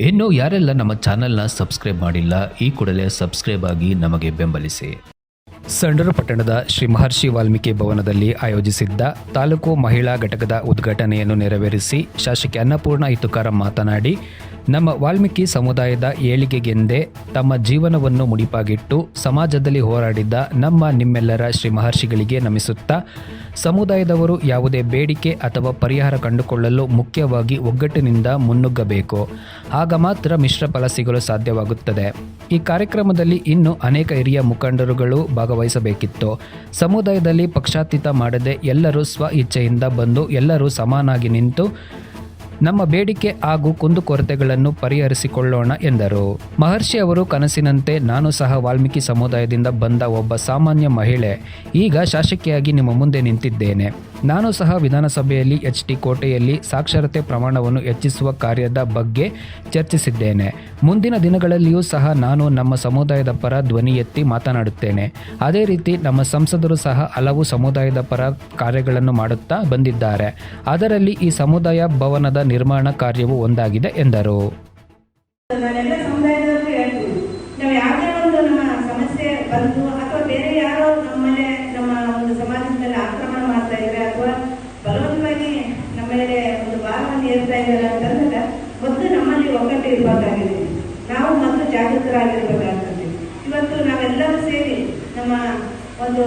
ಇನ್ನು ಯಾರೆಲ್ಲ ನಮ್ಮ ಚಾನೆಲ್ನ ಸಬ್ಸ್ಕ್ರೈಬ್ ಮಾಡಿಲ್ಲ, ಈ ಕೂಡಲೇ ಸಬ್ಸ್ಕ್ರೈಬ್ ಆಗಿ ನಮಗೆ ಬೆಂಬಲಿಸಿ. ಸಂಡೂರು ಪಟ್ಟಣದ ಶ್ರೀ ಮಹರ್ಷಿ ವಾಲ್ಮೀಕಿ ಭವನದಲ್ಲಿ ಆಯೋಜಿಸಿದ್ದ ತಾಲೂಕು ಮಹಿಳಾ ಘಟಕದ ಉದ್ಘಾಟನೆಯನ್ನು ನೆರವೇರಿಸಿ ಶಾಸಕಿ ಅನ್ನಪೂರ್ಣ ಇತುಕಾರ ಮಾತನಾಡಿ ನಮ್ಮ ವಾಲ್ಮೀಕಿ ಸಮುದಾಯದ ಏಳಿಗೆಗೆಂದೇ ತಮ್ಮ ಜೀವನವನ್ನು ಮುಡಿಪಾಗಿಟ್ಟು ಸಮಾಜದಲ್ಲಿ ಹೋರಾಡಿದ್ದ ನಮ್ಮ ನಿಮ್ಮೆಲ್ಲರ ಶ್ರೀ ಮಹರ್ಷಿಗಳಿಗೆ ನಮಿಸುತ್ತಾ ಸಮುದಾಯದವರು ಯಾವುದೇ ಬೇಡಿಕೆ ಅಥವಾ ಪರಿಹಾರ ಕಂಡುಕೊಳ್ಳಲು ಮುಖ್ಯವಾಗಿ ಒಗ್ಗಟ್ಟಿನಿಂದ ಮುನ್ನುಗ್ಗಬೇಕು. ಆಗ ಮಾತ್ರ ಮಿಶ್ರ ಫಲ ಸಿಗಲು ಸಾಧ್ಯವಾಗುತ್ತದೆ. ಈ ಕಾರ್ಯಕ್ರಮದಲ್ಲಿ ಇನ್ನು ಅನೇಕ ಹಿರಿಯ ಮುಖಂಡರುಗಳು ಭಾಗವಹಿಸಬೇಕಿತ್ತು. ಸಮುದಾಯದಲ್ಲಿ ಪಕ್ಷಾತೀತ ಮಾಡದೆ ಎಲ್ಲರೂ ಸ್ವ ಇಚ್ಛೆಯಿಂದ ಬಂದು ಎಲ್ಲರೂ ಸಮಾನಾಗಿ ನಿಂತು ನಮ್ಮ ಬೇಡಿಕೆ ಹಾಗೂ ಕುಂದುಕೊರತೆಗಳನ್ನು ಪರಿಹರಿಸಿಕೊಳ್ಳೋಣ ಎಂದರು. ಮಹರ್ಷಿ ಅವರು ಕನಸಿನಂತೆ ನಾನು ಸಹ ವಾಲ್ಮೀಕಿ ಸಮುದಾಯದಿಂದ ಬಂದ ಒಬ್ಬ ಸಾಮಾನ್ಯ ಮಹಿಳೆ. ಈಗ ಶಾಸಕಿಯಾಗಿ ನಿಮ್ಮ ಮುಂದೆ ನಿಂತಿದ್ದೇನೆ. ನಾನು ಸಹ ವಿಧಾನಸಭೆಯಲ್ಲಿ ಎಚ್ ಟಿ ಕೋಟೆಯಲ್ಲಿ ಸಾಕ್ಷರತೆ ಪ್ರಮಾಣವನ್ನು ಹೆಚ್ಚಿಸುವ ಕಾರ್ಯದ ಬಗ್ಗೆ ಚರ್ಚಿಸಿದ್ದೇನೆ. ಮುಂದಿನ ದಿನಗಳಲ್ಲಿಯೂ ಸಹ ನಾನು ನಮ್ಮ ಸಮುದಾಯದ ಪರ ಧ್ವನಿ ಎತ್ತಿ ಮಾತನಾಡುತ್ತೇನೆ. ಅದೇ ರೀತಿ ನಮ್ಮ ಸಂಸದರು ಸಹ ಹಲವು ಸಮುದಾಯದ ಪರ ಕಾರ್ಯಗಳನ್ನು ಮಾಡುತ್ತಾ ಬಂದಿದ್ದಾರೆ. ಅದರಲ್ಲಿ ಈ ಸಮುದಾಯ ಭವನದ ನಿರ್ಮಾಣ ಕಾರ್ಯವು ಒಂದಾಗಿದೆ ಎಂದರು. ಸಮಸ್ಯೆ ಅಥವಾ ಬೇರೆ ಯಾರೋ ನಮ್ಮ ಮೇಲೆ ನಮ್ಮ ಒಂದು ಸಮಾಜದಲ್ಲಿ ಆಕ್ರಮಣ ಮಾಡ್ತಾ ಇದ್ರೆ ಅಥವಾ ಬಲವಂತವಾಗಿ ನಮ್ಮ ಮೇಲೆ ಒಂದು ಭಾರವನ್ನು ಏರ್ತಾ ಇದ್ದಾರೆ ಅಂತಂದಾಗ ಮೊದಲು ನಮ್ಮಲ್ಲಿ ಒಗ್ಗಟ್ಟು ಇರಬೇಕಾಗಿದೆ ನಾವು ಮೊದಲು ಜಾಗೃತರಾಗಿರ್ಬೇಕಾಗ್ತದೆ. ಇವತ್ತು ನಾವೆಲ್ಲರೂ ಸೇರಿ ನಮ್ಮ ಒಂದು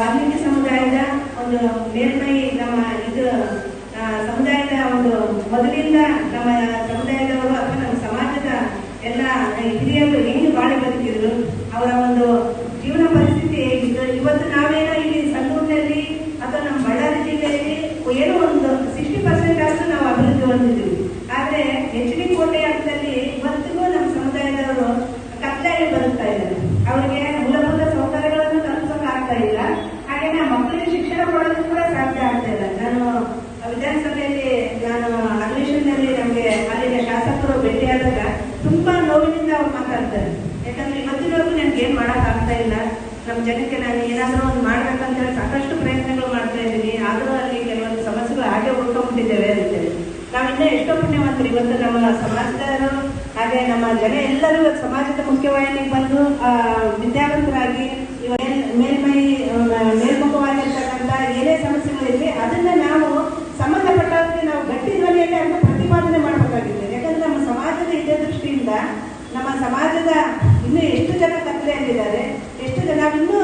ವಾಲ್ಮೀಕಿ ಸಮುದಾಯದ ಒಂದು ಮೇಲ್ಮೈ, ನಮ್ಮ ಇದು ಸಮುದಾಯದ ಒಂದು ಮೊದಲಿಂದ ನಮ್ಮ ಸಮುದಾಯದವರು ಅಥವಾ ನಮ್ಮ ಸಮಾಜದ ಎಲ್ಲ ಹಿರಿಯರು ಹೆಂಗೆ ಬಾಳಿ ಬದುಕಿದ್ರು, ಅವರ ಒಂದು ಜೀವನ ಪರಿಸ್ಥಿತಿ ಹೇಗಿತ್ತು ಇವತ್ತು ನಾವೇನೋ ಇಲ್ಲಿ ಸಂಗೂರಿನಲ್ಲಿ ಅಥವಾ ನಮ್ಮ ಬಳ್ಳಾರಿ ಜಿಲ್ಲೆಯಲ್ಲಿ ಏನೋ ಒಂದು ಸಿಕ್ಸ್ಟಿ ಪರ್ಸೆಂಟ್ ಅಷ್ಟು ನಾವು ಅಭಿವೃದ್ಧಿ ಹೊಂದಿದ್ದೀವಿ ಆದರೆ ಎಚ್ ಡಿ ಕೋಟೆ ಹಂತದಲ್ಲಿ ಇವತ್ತಿಗೂ ನಮ್ಮ ಸಮುದಾಯದವರು ಕತ್ತಲೆಯಲ್ಲಿ ಬದುಕ್ತಾ ಇದ್ದಾರೆ ಅವರಿಗೆ ಮೂಲಭೂತ ಸೌಕರ್ಯಗಳನ್ನು ತಲುಪಿಸೋಕೆ ಆಗ್ತಾ ಇಲ್ಲ ಹಾಗೇನೆ ಮಕ್ಕಳಿಗೆ ಶಿಕ್ಷಣ ಕೊಡೋದಕ್ಕೆ ಕೂಡ ಸಾಧ್ಯ ಆಗ್ತಾ ಇಲ್ಲ ನಾನು ವಿಧಾನಸಭೆಯಲ್ಲಿ ನಾನು ಅಧಿವೇಶನದಲ್ಲಿ ನಮಗೆ ಅಲ್ಲಿನ ಶಾಸಕರು ಭೇಟಿಯಾದಾಗ ತುಂಬಾ ನೋವಿನಿಂದ ಅವ್ರು ಮಾತಾಡ್ತಾರೆ ಯಾಕಂದ್ರೆ ಇವತ್ತಿನವರೆಗೂ ನನಗೆ ಏನ್ ಮಾಡಕ್ ಆಗ್ತಾ ಇಲ್ಲ ನಮ್ಮ ಜನಕ್ಕೆ ನಾನು ಏನಾದರೂ ಒಂದು ಮಾಡ್ಬೇಕಂತ ಹೇಳಿ ಸಾಕಷ್ಟು ಪ್ರಯತ್ನಗಳು ಮಾಡ್ತಾ ಇದ್ದೀನಿ. ಆದರೂ ಅಲ್ಲಿ ಕೆಲವೊಂದು ಸಮಸ್ಯೆಗಳು ಹಾಗೆ ಉಳ್ಕೊಂಡ್ಬಿಟ್ಟಿದ್ದೇವೆ ಅಂತೇಳಿ. ನಾವಿನ್ನ ಎಷ್ಟೋ ಪುಣ್ಯವಂತರು ಇವತ್ತು ನಮ್ಮ ಸಮಾಜದವರು, ಹಾಗೆ ನಮ್ಮ ಜನ ಎಲ್ಲರೂ ಇವತ್ತು ಸಮಾಜದ ಮುಖ್ಯವಾಹಿನಿಗೆ ಬಂದು ವಿದ್ಯಾವಂತರಾಗಿ ಮೇಲ್ಮೈ ಮೇಲ್ಮುಖವಾಗಿರ್ತಕ್ಕಂಥ ಏನೇ ಸಮಸ್ಯೆಗಳಿವೆ ಅದನ್ನ ನಾವು ಸಂಬಂಧಪಟ್ಟವರಿಗೆ ನಾವು ಗಟ್ಟಿ ಧ್ವನಿಯಲ್ಲಿ ಅದನ್ನು ಪ್ರತಿಪಾದನೆ ಮಾಡಬೇಕಾಗಿದೆ ಯಾಕಂದ್ರೆ ನಮ್ಮ ಸಮಾಜದ ಹಿತದೃಷ್ಟಿಯಿಂದ ನಮ್ಮ ಸಮಾಜದ ಇನ್ನೂ ಎಷ್ಟು ಜನ ಕತ್ತಲೆಯಲ್ಲಿದ್ದಾರೆ ಎಷ್ಟು ಜನ ಇನ್ನೂ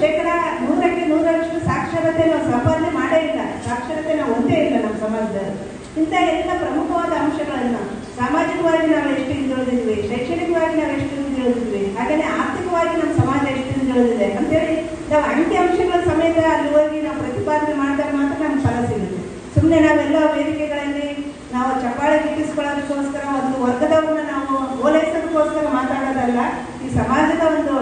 ಶೇಕಡ ನೂರಕ್ಕೆ ನೂರರಷ್ಟು ಸಾಕ್ಷರತೆ ನಾವು ಸಂಪಾದನೆ ಮಾಡೇ ಇಲ್ಲ ಸಾಕ್ಷರತೆ ನಾವು ಒಂದೇ ಇಲ್ಲ ನಮ್ಮ ಸಮಾಜದಲ್ಲಿ. ಇಂಥ ಎಲ್ಲ ಪ್ರಮುಖವಾದ ಅಂಶಗಳನ್ನು ಸಾಮಾಜಿಕವಾಗಿ ನಾವು ಎಷ್ಟು ಹಿಂದುಳಿದಿದ್ವಿ, ಶೈಕ್ಷಣಿಕವಾಗಿ ನಾವು ಎಷ್ಟು ಹಿಂದುಳಿದಿದ್ವಿ ಹಾಗೆಯೇ ಆರ್ಥಿಕವಾಗಿ ನಮ್ಮ ಸಮಾಜ ಎಷ್ಟು ಹಿಂದುಳಿದಿದೆ ಅಂತೇಳಿ ನಾವು ಅಂಕಿ ಅಂಶಗಳ ಸಮೇತ ಅಲ್ಲಿ ಹೋಗಿ ನಾವು ಪ್ರತಿಪಾದನೆ ಮಾಡಿದಾಗ ಮಾತ್ರ ನಮ್ಗೆ ಫಲ ಸಿಗುತ್ತೆ. ಸುಮ್ಮನೆ ನಾವೆಲ್ಲ ವೇದಿಕೆಗಳಲ್ಲಿ ನಾವು ಚಪ್ಪಾಳೆ ಗಿಟ್ಟಿಸ್ಕೊಳ್ಳೋದಕ್ಕೋಸ್ಕರ ಒಂದು ವರ್ಗದವನ್ನ ಓಲೈಸೋದಕ್ಕೋಸ್ಕರ ಮಾತಾಡೋದಲ್ಲ, ಈ ಸಮಾಜದ ಒಂದು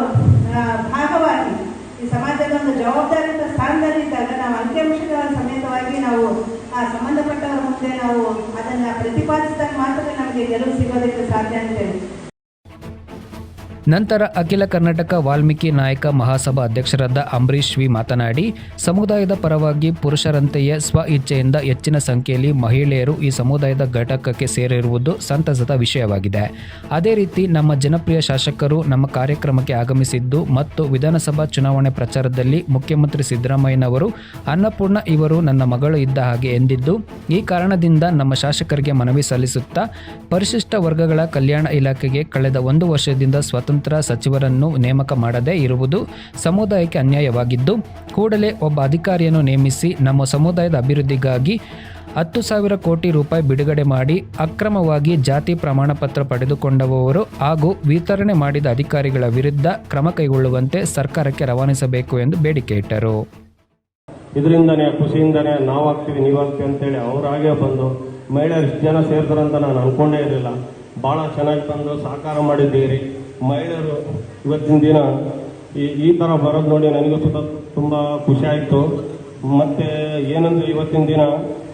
ಭಾಗವಾಗಿ, ಈ ಸಮಾಜದ ಒಂದು ಜವಾಬ್ದಾರಿತ ಸ್ಥಾನದಲ್ಲಿ ನಾವು ಅಂಕಿಅಂಶಗಳ ಸಮೇತವಾಗಿ ನಾವು, ಆ, ಸಂಬಂಧಪಟ್ಟವರ ಮುಂದೆ ನಾವು ಅದನ್ನ ಪ್ರತಿಪಾದಿಸಿದಾಗ ಮಾತ್ರ ನಮಗೆ ಗೆಲುವು ಸಿಗೋದಕ್ಕೆ ಸಾಧ್ಯ ಅಂತೇಳಿ. ನಂತರ ಅಖಿಲ ಕರ್ನಾಟಕ ವಾಲ್ಮೀಕಿ ನಾಯಕ ಮಹಾಸಭಾ ಅಧ್ಯಕ್ಷರಾದ ಅಂಬರೀಶ್ ವಿ ಮಾತನಾಡಿ, ಸಮುದಾಯದ ಪರವಾಗಿ ಪುರುಷರಂತೆಯೇ ಸ್ವ ಇಚ್ಛೆಯಿಂದ ಹೆಚ್ಚಿನ ಸಂಖ್ಯೆಯಲ್ಲಿ ಮಹಿಳೆಯರು ಈ ಸಮುದಾಯದ ಘಟಕಕ್ಕೆ ಸೇರಿರುವುದು ಸಂತಸದ ವಿಷಯವಾಗಿದೆ. ಅದೇ ರೀತಿ ನಮ್ಮ ಜನಪ್ರಿಯ ಶಾಸಕರು ನಮ್ಮ ಕಾರ್ಯಕ್ರಮಕ್ಕೆ ಆಗಮಿಸಿದ್ದು ಮತ್ತು ವಿಧಾನಸಭಾ ಚುನಾವಣೆ ಪ್ರಚಾರದಲ್ಲಿ ಮುಖ್ಯಮಂತ್ರಿ ಸಿದ್ದರಾಮಯ್ಯನವರು, ಅನ್ನಪೂರ್ಣ ಇವರು ನನ್ನ ಮಗಳು ಇದ್ದ ಹಾಗೆ ಎಂದಿದ್ದು, ಈ ಕಾರಣದಿಂದ ನಮ್ಮ ಶಾಸಕರಿಗೆ ಮನವಿ ಸಲ್ಲಿಸುತ್ತಾ, ಪರಿಶಿಷ್ಟ ವರ್ಗಗಳ ಕಲ್ಯಾಣ ಇಲಾಖೆಗೆ ಕಳೆದ ಒಂದು ವರ್ಷದಿಂದ ಸ್ವತಂತ್ರ ಸಚಿವರನ್ನು ನೇಮಕ ಮಾಡದೇ ಇರುವುದು ಸಮುದಾಯಕ್ಕೆ ಅನ್ಯಾಯವಾಗಿದ್ದು, ಕೂಡಲೇ ಒಬ್ಬ ಅಧಿಕಾರಿಯನ್ನು ನೇಮಿಸಿ ನಮ್ಮ ಸಮುದಾಯದ ಅಭಿವೃದ್ಧಿಗಾಗಿ ಹತ್ತು ಸಾವಿರ ಕೋಟಿ ರೂಪಾಯಿ ಬಿಡುಗಡೆ ಮಾಡಿ ಅಕ್ರಮವಾಗಿ ಜಾತಿ ಪ್ರಮಾಣ ಪತ್ರ ಪಡೆದುಕೊಂಡವರು ಹಾಗೂ ವಿತರಣೆ ಮಾಡಿದ ಅಧಿಕಾರಿಗಳ ವಿರುದ್ಧ ಕ್ರಮ ಕೈಗೊಳ್ಳುವಂತೆ ಸರ್ಕಾರಕ್ಕೆ ರವಾನಿಸಬೇಕು ಎಂದು ಬೇಡಿಕೆ ಇಟ್ಟರು. ಇದರಿಂದನೇ, ಖುಷಿಯಿಂದನೇ ನಾವು ಆಗ್ತೀವಿ, ನೀವು ಆಗ್ತೀವಿ ಅಂತೇಳಿ ಅವರಾಗೆ ಬಂದು ಮಹಿಳೆಯರು ಜನ ಸೇರ್ತಾರಂತ ನಾನು ಅನ್ಕೊಂಡೇ ಇರಲಿಲ್ಲ. ಭಾಳ ಚೆನ್ನಾಗಿ ಬಂದು ಸಹಕಾರ ಮಾಡಿದ್ದೀರಿ. ಮಹಿಳೆಯರು ಇವತ್ತಿನ ದಿನ ಈ ಈ ಥರ ಬರೋದು ನೋಡಿ ನನಗೂ ಸುತ್ತ ತುಂಬ ಖುಷಿ ಆಯಿತು. ಮತ್ತು ಏನಂದರೆ ಇವತ್ತಿನ ದಿನ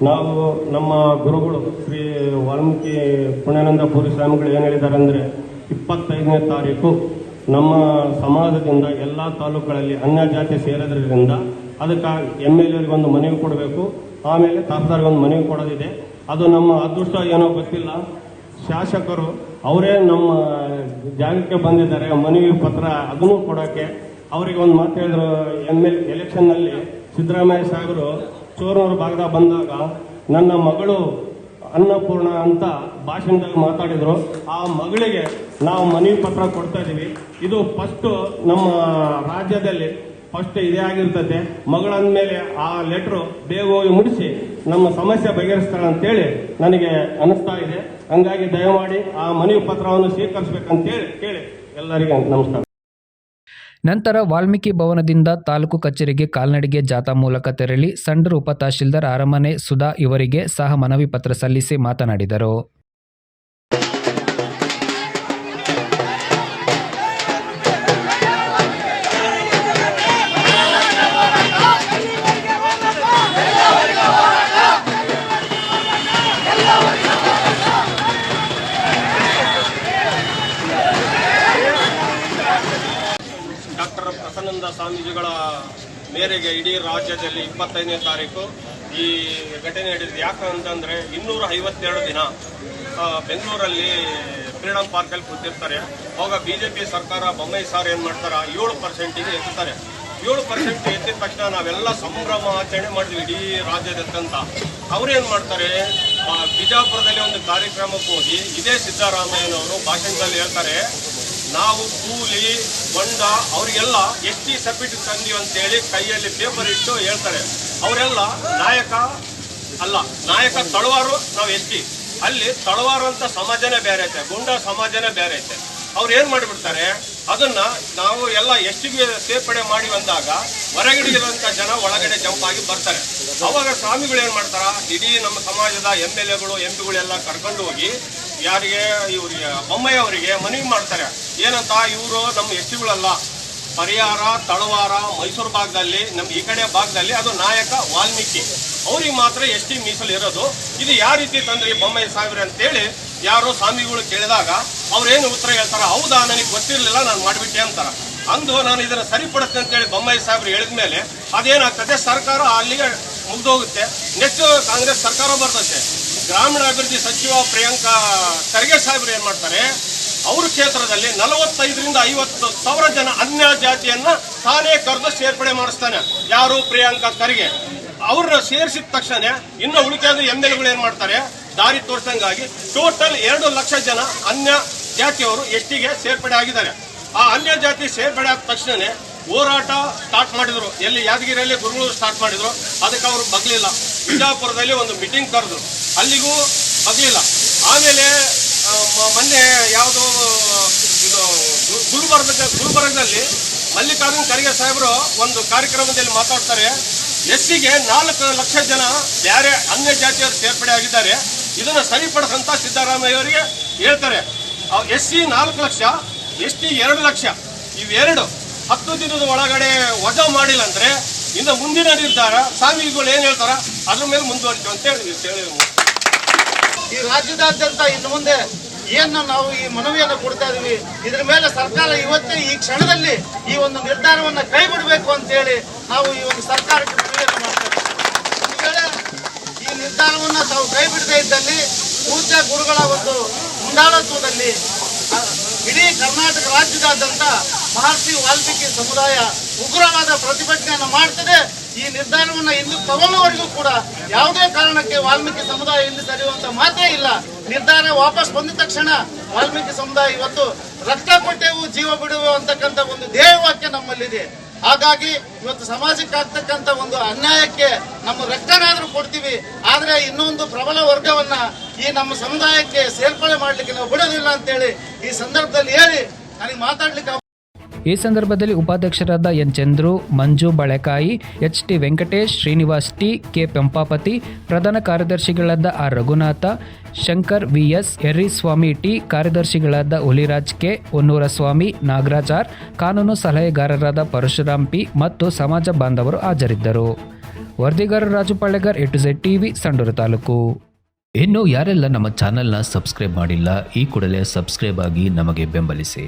ನಾವು ನಮ್ಮ ಗುರುಗಳು ಶ್ರೀ ವಾಲ್ಮೀಕಿ ಪುಣ್ಯಾನಂದ ಪುರಿ ಸ್ವಾಮಿಗಳು ಏನು ಹೇಳಿದ್ದಾರೆ ಅಂದರೆ ಇಪ್ಪತ್ತೈದನೇ ತಾರೀಕು ನಮ್ಮ ಸಮಾಜದಿಂದ ಎಲ್ಲ ತಾಲೂಕುಗಳಲ್ಲಿ ಅನ್ಯ ಜಾತಿ ಸೇರೋದ್ರಿಂದ ಅದಕ್ಕೆ ಎಂ ಎಲ್ ಎಗೆ ಒಂದು ಮನವಿ ಕೊಡಬೇಕು. ಆಮೇಲೆ ತಹಸೀಲ್ದಾರ್ಗೆ ಒಂದು ಮನವಿ ಕೊಡೋದಿದೆ. ಅದು ನಮ್ಮ ಅದೃಷ್ಟ ಏನೋ ಗೊತ್ತಿಲ್ಲ. ಶಾಸಕರು ಅವರೇ ನಮ್ಮ ಜಾಗಕ್ಕೆ ಬಂದಿದ್ದಾರೆ, ಮನವಿ ಪತ್ರ ಅದನ್ನು ಕೊಡೋಕ್ಕೆ ಅವರಿಗೆ ಒಂದು ಮಾತು ಹೇಳಿದ್ರು, ಎಂ ಎಲ್ ಎಲೆಕ್ಷನ್ನಲ್ಲಿ ಸಿದ್ದರಾಮಯ್ಯ ಸಾಗರು ಚೋರನೂರು ಭಾಗದಾಗ ಬಂದಾಗ ನನ್ನ ಮಗಳು ಅನ್ನಪೂರ್ಣ ಅಂತ ಭಾಷಣದಲ್ಲಿ ಮಾತಾಡಿದರು. ಆ ಮಗಳಿಗೆ ನಾವು ಮನವಿ ಪತ್ರ ಕೊಡ್ತಾ ಇದ್ದೀವಿ. ಇದು ಫಸ್ಟು ನಮ್ಮ ರಾಜ್ಯದಲ್ಲಿ ಫಸ್ಟ್ ಇದೇ ಆಗಿರ್ತದೆ ಮಗಳಂದ್ಮೇಲೆ ಆ ಲೆಟ್ರು ಬೇಗ ಹೋಗಿ ಮುಡಿಸಿ ನಮ್ಮ ಸಮಸ್ಯೆ ಬಗೆಹರಿಸ್ತಾಳೆ ಅಂತೇಳಿ ನನಗೆ ಅನಿಸ್ತಾ ಇದೆ. ಹಂಗಾಗಿ ದಯಮಾಡಿ ಆ ಮನವಿ ಪತ್ರವನ್ನು ಸ್ವೀಕರಿಸಬೇಕಂತೇಳಿ ಕೇಳಿ ಎಲ್ಲರಿಗೆ ನಮಸ್ಕಾರ. ನಂತರ ವಾಲ್ಮೀಕಿ ಭವನದಿಂದ ತಾಲೂಕು ಕಚೇರಿಗೆ ಕಾಲ್ನಡಿಗೆ ಜಾಥಾ ಮೂಲಕ ತೆರಳಿ ಸಂಡೂರು ಉಪ ತಹಶೀಲ್ದಾರ್ ಅರಮನೆ ಸುಧಾ ಇವರಿಗೆ ಸಹ ಮನವಿ ಪತ್ರ ಸಲ್ಲಿಸಿ ಮಾತನಾಡಿದರು. ಮೇರೆಗೆ ಇಡೀ ರಾಜ್ಯದಲ್ಲಿ ಇಪ್ಪತ್ತೈದನೇ ತಾರೀಕು ಈ ಘಟನೆ ನಡೆದಿದೆ. ಯಾಕಂತಂದ್ರೆ ಇನ್ನೂರ ಐವತ್ತೆರಡು ದಿನ ಬೆಂಗಳೂರಲ್ಲಿ ಫ್ರೀಡಂ ಪಾರ್ಕಲ್ಲಿ ಕೂತಿರ್ತಾರೆ. ಅವಾಗ ಬಿಜೆಪಿ ಸರ್ಕಾರ ಬೊಮ್ಮಾಯಿ ಸಾರ್ ಏನು ಮಾಡ್ತಾರೆ? ಏಳು ಪರ್ಸೆಂಟಿಗೆ ಎತ್ತಾರೆ. ಏಳು ಪರ್ಸೆಂಟ್ ಎತ್ತಿದ ತಕ್ಷಣ ನಾವೆಲ್ಲ ಸಂಭ್ರಮ ಆಚರಣೆ ಮಾಡಿದ್ವಿ ಇಡೀ ರಾಜ್ಯದಾದ್ಯಂತ. ಅವ್ರೇನ್ ಮಾಡ್ತಾರೆ? ಬಿಜಾಪುರದಲ್ಲಿ ಒಂದು ಕಾರ್ಯಕ್ರಮಕ್ಕೆ ಹೋಗಿ ಇದೇ ಸಿದ್ದರಾಮಯ್ಯನವರು ಭಾಷಣದಲ್ಲಿ ಹೇಳ್ತಾರೆ ನಾವು ಕೂಲಿ, ಬಂಡ, ಅವರಿಗೆಲ್ಲ ಎಸ್ ಟಿ ಸರ್ಟಿಫಿಕೇಟ್ ತಂದೀವಿ ಅಂತೇಳಿ ಕೈಯಲ್ಲಿ ಪೇಪರ್ ಇಟ್ಟು ಹೇಳ್ತಾರೆ. ಅವರೆಲ್ಲ ನಾಯಕ ಅಲ್ಲ, ನಾಯಕ ತಳವಾರು, ನಾವು ಎಸ್ ಟಿ ಅಲ್ಲಿ ತಳವಾರು ಅಂತ ಸಮಾಜನೇ ಬೇರೆ ಐತೆ, ಗುಂಡ ಸಮಾಜನೇ ಬೇರೆ ಐತೆ. ಅವ್ರು ಏನು ಮಾಡಿಬಿಡ್ತಾರೆ, ಅದನ್ನ ನಾವು ಎಲ್ಲ ಎಷ್ಟಿಗೆ ಸೇರ್ಪಡೆ ಮಾಡಿ ಬಂದಾಗ ಹೊರಗಡೆ ಇರುವಂತ ಜನ ಒಳಗಡೆ ಜಂಪ್ ಆಗಿ ಬರ್ತಾರೆ. ಅವಾಗ ಸ್ವಾಮಿಗಳು ಏನ್ ಮಾಡ್ತಾರ, ಇಡೀ ನಮ್ಮ ಸಮಾಜದ ಎಂ ಎಲ್ ಎಗಳು, ಎಂ ಪಿಗಳೆಲ್ಲ ಕರ್ಕೊಂಡು ಹೋಗಿ ಯಾರಿಗೆ, ಇವರಿಗೆ, ಬೊಮ್ಮಯ್ಯವರಿಗೆ ಅವರಿಗೆ ಮನವಿ ಮಾಡ್ತಾರೆ. ಏನಂತ, ಇವರು ನಮ್ಮ ಎಸ್ಟಿಗಳಲ್ಲ ಪರಿಹಾರ, ತಳವಾರ, ಮೈಸೂರು ಭಾಗದಲ್ಲಿ, ನಮ್ಮ ಈ ಕಡೆ ಭಾಗದಲ್ಲಿ ಅದು ನಾಯಕ ವಾಲ್ಮೀಕಿ. ಅವ್ರಿಗೆ ಮಾತ್ರ ಎಸ್ ಟಿ ಮೀಸಲು ಇರೋದು. ಇದು ಯಾವ ರೀತಿ ತಂದ್ರಿ ಬೊಮ್ಮಯ್ಯ ಸಾವಿರ ಅಂತೇಳಿ ಯಾರೋ ಸ್ವಾಮಿಗಳು ಕೇಳಿದಾಗ, ಅವ್ರೇನು ಉತ್ತರ ಹೇಳ್ತಾರೆ? ಹೌದಾ, ನನಗೆ ಗೊತ್ತಿರಲಿಲ್ಲ, ನಾನು ಮಾಡಿಬಿಟ್ಟೆ ಅಂತಾರೆ. ಅಂದು ನಾನು ಇದನ್ನು ಸರಿಪಡುತ್ತೆ ಅಂತೇಳಿ ಬೊಮ್ಮಾಯಿ ಸಾಹೇಬ್ರು ಹೇಳಿದ ಮೇಲೆ, ಅದೇನಾಗ್ತದೆ? ಸರ್ಕಾರ ಅಲ್ಲಿಗೆ ಮುಗ್ದೋಗುತ್ತೆ. ನೆಕ್ಸ್ಟ್ ಕಾಂಗ್ರೆಸ್ ಸರ್ಕಾರ ಬರ್ತದೆ. ಗ್ರಾಮೀಣಾಭಿವೃದ್ಧಿ ಸಚಿವ ಪ್ರಿಯಾಂಕ ಖರ್ಗೆ ಸಾಹೇಬ್ರು ಏನು ಮಾಡ್ತಾರೆ? ಅವ್ರ ಕ್ಷೇತ್ರದಲ್ಲಿ ನಲವತ್ತೈದರಿಂದ ಐವತ್ತು ಸಾವಿರ ಜನ ಅನ್ಯ ಜಾತಿಯನ್ನ ತಾನೇ ಕರೆದು ಸೇರ್ಪಡೆ ಮಾಡಿಸ್ತಾನೆ. ಯಾರು? ಪ್ರಿಯಾಂಕ ಖರ್ಗೆ. ಅವ್ರನ್ನ ಸೇರಿಸಿದ ತಕ್ಷಣ ಇನ್ನು ಉಳಿತಾಯದ ಎಂ ಎಲ್ ಏನ್ ಮಾಡ್ತಾರೆ? ದಾರಿ ತೋರಿಸಂಗಾಗಿ ಟೋಟಲ್ ಎರಡು ಲಕ್ಷ ಜನ ಅನ್ಯ ಜಾತಿಯವರು ಎಷ್ಟಿಗೆ ಸೇರ್ಪಡೆ ಆಗಿದ್ದಾರೆ. ಆ ಅನ್ಯ ಜಾತಿ ಸೇರ್ಪಡೆ ಆದ ತಕ್ಷಣ ಹೋರಾಟ ಸ್ಟಾರ್ಟ್ ಮಾಡಿದ್ರು. ಎಲ್ಲಿ ಯಾದಗಿರಿಯಲ್ಲಿ ಗುರುಗಳು ಸ್ಟಾರ್ಟ್ ಮಾಡಿದ್ರು. ಅದಕ್ಕೆ ಅವರು ಬಗ್ಲಿಲ್ಲ. ಬಿಜಾಪುರದಲ್ಲಿ ಒಂದು ಮೀಟಿಂಗ್ ಕರೆದ್ರು. ಅಲ್ಲಿಗೂ ಬಗ್ಲಿಲ್ಲ. ಆಮೇಲೆ ಮೊನ್ನೆ ಯಾವುದು, ಇದು ಗುಲ್ಬರ್ಗ ಗುಲ್ಬರ್ಗದಲ್ಲಿ ಮಲ್ಲಿಕಾರ್ಜುನ್ ಖರ್ಗೆ ಸಾಹೇಬರು ಒಂದು ಕಾರ್ಯಕ್ರಮದಲ್ಲಿ ಮಾತಾಡ್ತಾರೆ. ಎಸ್ ಸಿಗೆ ನಾಲ್ಕು ಲಕ್ಷ ಜನ ಬೇರೆ ಅನ್ಯ ಜಾತಿಯವರು ಸೇರ್ಪಡೆ ಆಗಿದ್ದಾರೆ. ಇದನ್ನು ಸರಿಪಡಿಸಂತ ಸಿದ್ದರಾಮಯ್ಯ ಅವರಿಗೆ ಹೇಳ್ತಾರೆ. ಎಸ್ ಸಿ ನಾಲ್ಕು ಲಕ್ಷ ಎಸ್ ಟಿ ಎರಡು ಲಕ್ಷ. ಇವೆರಡು ಹತ್ತು ದಿನದ ಒಳಗಡೆ ವಜಾ ಮಾಡಿಲ್ಲ ಅಂದ್ರೆ ಇನ್ನು ಮುಂದಿನ ನಿರ್ಧಾರ ಸ್ವಾಮಿಗಳು ಏನ್ ಹೇಳ್ತಾರ ಅದ್ರ ಮೇಲೆ ಮುಂದುವರಿತೀವಿ ಅಂತ ಹೇಳಿ ಈ ರಾಜ್ಯದಾದ್ಯಂತ ಇನ್ನು ಮುಂದೆ ಏನು ನಾವು ಈ ಮನವಿಯನ್ನು ಕೊಡ್ತಾ ಇದೀವಿ, ಇದ್ರ ಮೇಲೆ ಸರ್ಕಾರ ಇವತ್ತೇ ಈ ಕ್ಷಣದಲ್ಲಿ ಈ ಒಂದು ನಿರ್ಧಾರವನ್ನ ಕೈ ಬಿಡಬೇಕು ಅಂತ ಹೇಳಿ ನಾವು ಈ ಒಂದು ಸರ್ಕಾರಕ್ಕೆ ಮನವಿಯನ್ನು ಮಾಡ್ತೇವೆ ಈ ನಿರ್ಧಾರವನ್ನ ತಾವು ಕೈ ಬಿಡದೇ ಇದ್ದಲ್ಲಿ ಪೂಜ್ಯ ಗುರುಗಳ ಒಂದು ಮುಂದಾಳತ್ವದಲ್ಲಿ ಇಡೀ ಕರ್ನಾಟಕ ರಾಜ್ಯದಾದ್ಯಂತ ಮಹರ್ಷಿ ವಾಲ್ಮೀಕಿ ಸಮುದಾಯ ಉಗ್ರವಾದ ಪ್ರತಿಭಟನೆಯನ್ನು ಮಾಡ್ತದೆ. ಈ ನಿರ್ಧಾರವನ್ನು ಇಂದು ತಗೊಳ್ಳುವವರೆಗೂ ಕೂಡ ಯಾವುದೇ ಕಾರಣಕ್ಕೆ ವಾಲ್ಮೀಕಿ ಸಮುದಾಯ ಇಲ್ಲಿ ಸರಿಯುವಂತ ಮಾತೇ ಇಲ್ಲ. ನಿರ್ಧಾರ ವಾಪಸ್ ಬಂದ ತಕ್ಷಣ ವಾಲ್ಮೀಕಿ ಸಮುದಾಯ ಇವತ್ತು ರಕ್ತ ಕೊಟ್ಟೆವು, ಜೀವ ಬಿಡುವು ಅಂತಕ್ಕಂಥ ಒಂದು ಧ್ಯೇಯವಾಕ್ಯ ನಮ್ಮಲ್ಲಿದೆ. ಹಾಗಾಗಿ ಇವತ್ತು ಸಮಾಜಕ್ಕೆ ಆಗ್ತಕ್ಕಂತ ಒಂದು ಅನ್ಯಾಯಕ್ಕೆ ನಮ್ಮ ರಕ್ತನಾದ್ರೂ ಕೊಡ್ತೀವಿ, ಆದ್ರೆ ಇನ್ನೊಂದು ಪ್ರಬಲ ವರ್ಗವನ್ನ ಈ ನಮ್ಮ ಸಮುದಾಯಕ್ಕೆ ಸೇರ್ಪಡೆ ಮಾಡ್ಲಿಕ್ಕೆ ನಾವು ಬಿಡೋದಿಲ್ಲ ಅಂತೇಳಿ ಈ ಸಂದರ್ಭದಲ್ಲಿ ಹೇಳಿ ನನಗೆ ಮಾತಾಡ್ಲಿಕ್ಕೆ ಈ ಸಂದರ್ಭದಲ್ಲಿ ಉಪಾಧ್ಯಕ್ಷರಾದ N Chandru, Manju Balekai, H T Venkatesh, Srinivas T, K Pampapati, ಪ್ರಧಾನ ಕಾರ್ಯದರ್ಶಿಗಳಾದ R Raghunatha, Shankar VS Erriswamy T, ಕಾರ್ಯದರ್ಶಿಗಳಾದ ಹುಲಿರಾಜ್ ಕೆ, ಹೊನ್ನೂರ ಸ್ವಾಮಿ ನಾಗರಾಜಾರ್ ಕಾನೂನು ಸಲಹೆಗಾರರಾದ ಪರಶುರಾಮ್ ಪಿ ಮತ್ತು ಸಮಾಜ ಬಾಂಧವರು ಹಾಜರಿದ್ದರು. ವರದಿಗಾರ Raju Palegar A to Z TV, Sandur taluk. ಇನ್ನು ಯಾರೆಲ್ಲ ನಮ್ಮ ಚಾನೆಲ್ನ ಸಬ್ಸ್ಕ್ರೈಬ್ ಮಾಡಿಲ್ಲ, ಈ ಕೂಡಲೇ ಸಬ್ಸ್ಕ್ರೈಬ್ ಆಗಿ ನಮಗೆ ಬೆಂಬಲಿಸಿ.